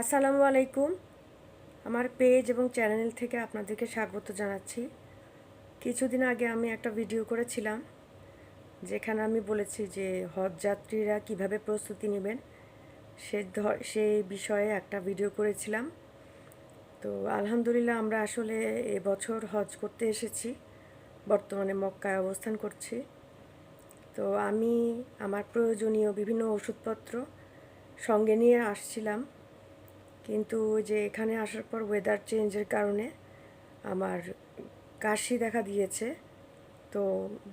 আসসালামু আলাইকুম। আমার পেজ এবং চ্যানেল থেকে আপনাদেরকে স্বাগত জানাচ্ছি। কিছুদিন আগে আমি একটা ভিডিও করেছিলাম, যেখানে আমি বলেছি যে হজ যাত্রীরা কীভাবে প্রস্তুতি নেবেন, সে সেই বিষয়ে একটা ভিডিও করেছিলাম। তো আলহামদুলিল্লাহ আমরা আসলে এবছর হজ করতে এসেছি, বর্তমানে মক্কায় অবস্থান করছি। তো আমি, আমার প্রয়োজনীয় বিভিন্ন ওষুধপত্র সঙ্গে নিয়ে আসছিলাম। কিন্তু যে এখানে আসার পর ওয়েদার চেঞ্জের কারণে আমার কাশি দেখা দিয়েছে। তো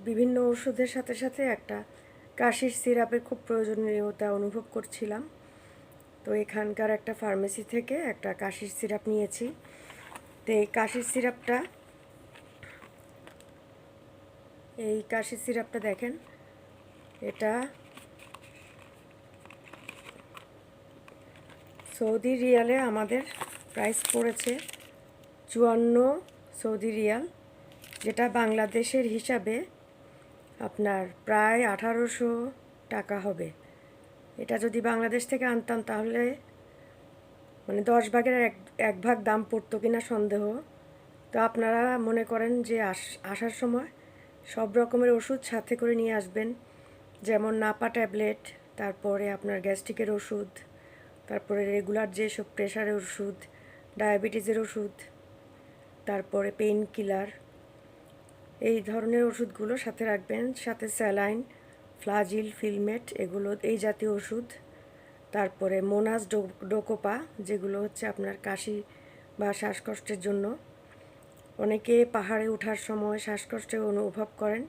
বিভিন্ন ওষুধের সাথে সাথে একটা কাশির সিরাপের খুব প্রয়োজনীয়তা অনুভব করছিলাম। তো এখানকার একটা ফার্মেসি থেকে একটা কাশির সিরাপ নিয়েছি। তো এই কাশির সিরাপটা এই কাশির সিরাপটা দেখেন, এটা সৌদি রিয়ালে আমাদের প্রাইস পড়েছে চুয়ান্ন সৌদি রিয়াল, যেটা বাংলাদেশের হিসাবে আপনার প্রায় আঠারোশো টাকা হবে। এটা যদি বাংলাদেশ থেকে আনতাম তাহলে মানে দশ ভাগের এক এক ভাগ দাম পড়তো কিনা সন্দেহ। তো আপনারা মনে করেন যে আস, আসার সময় সব রকমের ওষুধ সাথে করে নিয়ে আসবেন, যেমন নাপা ট্যাবলেট, তারপরে আপনার গ্যাস্ট্রিকের ওষুধ তারপরে রেগুলার যেসব প্রেশারের ওষুধ ডায়াবেটিসের ওষুধ, তারপরে পেইন কিলার এই ধরনের ওষুধগুলো সাথে রাখবেন। সাথে স্যালাইন ফ্লাজিল ফিলমেট এগুলো, এই জাতীয় ওষুধ। তারপরে মোনাস ডোকোপা যেগুলো হচ্ছে আপনার কাশি বা শ্বাসকষ্টের জন্য। অনেকে পাহাড়ে ওঠার সময় শ্বাসকষ্ট অনুভব করেন,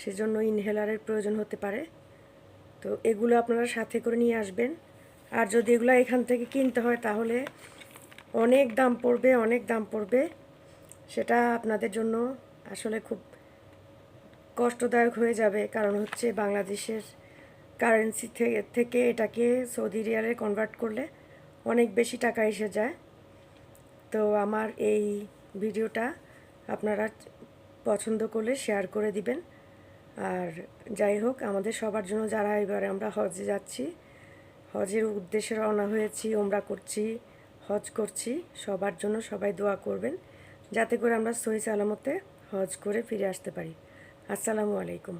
সেজন্য ইনহেলারের প্রয়োজন হতে পারে। তো এগুলো আপনারা সাথে করে নিয়ে আসবেন। আর যদি এগুলো এখান থেকে কিনতে হয় তাহলে অনেক দাম পড়বে, অনেক দাম পড়বে। সেটা আপনাদের জন্য আসলে খুব কষ্টদায়ক হয়ে যাবে। কারণ হচ্ছে বাংলাদেশের কারেন্সি থেকে এটাকে সৌদি রিয়ালে কনভার্ট করলে অনেক বেশি টাকা এসে যায়। তো আমার এই ভিডিওটা আপনারা পছন্দ করলে শেয়ার করে দিবেন। আর যাই হোক, আমাদের সবার জন্য যারা এবারে আমরা হজে যাচ্ছি হজের উদ্দেশ্যে রওনা হয়েছি ওমরা করছি, হজ করছি। সবার জন্য সবাই দোয়া করবেন, যাতে করে আমরা সহি সালামতে হজ করে ফিরে আসতে পারি। আসসালামু আলাইকুম।